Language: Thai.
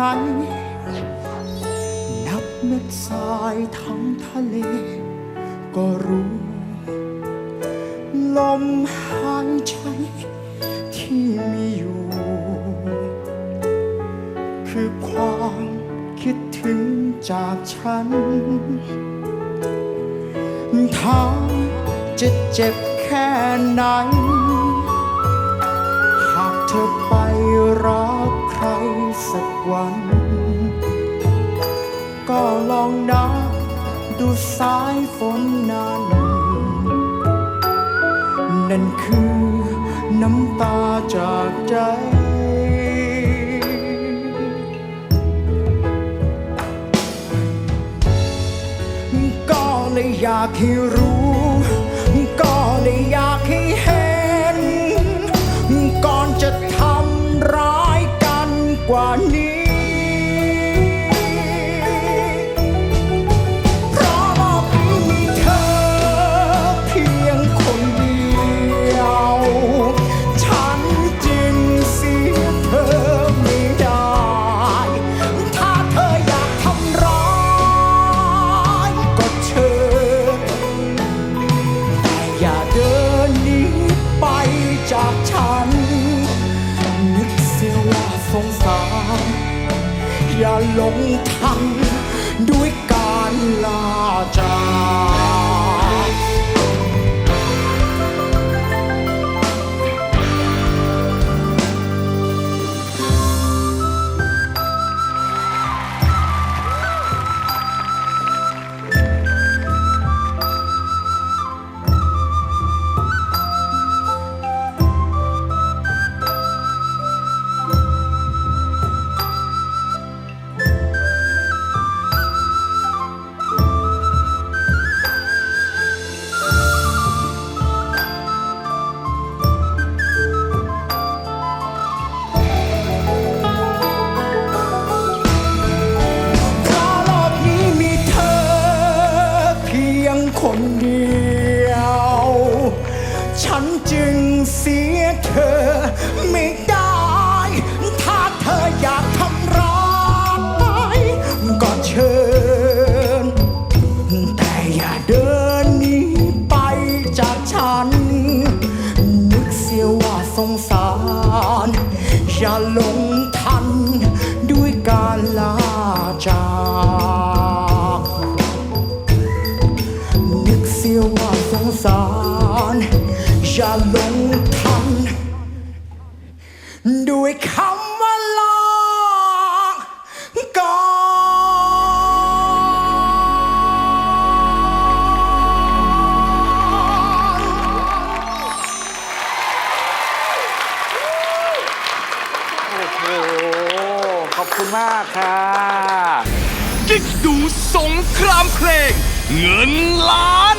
ไหนนับเม็ดทรายทั้งทะเล ก็รู้ ลมหายใจที่มีอยู่ คือความคิดถึงจากฉันถามจะเจ็บแค่ไหนหากเธอไป วัน ก็ลองนับดูสายฝนนั้น นั่นคือน้ำตาจากใจ ก็เลยอยากให้รู้ ก็เลยอยากให้เห็น ก่อนจะทำร้ายกันกว่านี้ งสาร อย่าหลงทันด้วยการลาจาก จึงเสียเธอไม่ได้ ถ้าเธออยากทำร้ายก็เชิญ แต่อย่าเดินหนีไปจากฉัน นึกเสียว่าสงสาร อย่าหลงทันด้วยการลาจากนึกเสียว่าสงสาร อย่าหลงทัน ด้วยคำว่าลาก่อนโอ้โหขอบคุณมากค่ะ กิ๊กดูสงครามเพลง เงินล้าน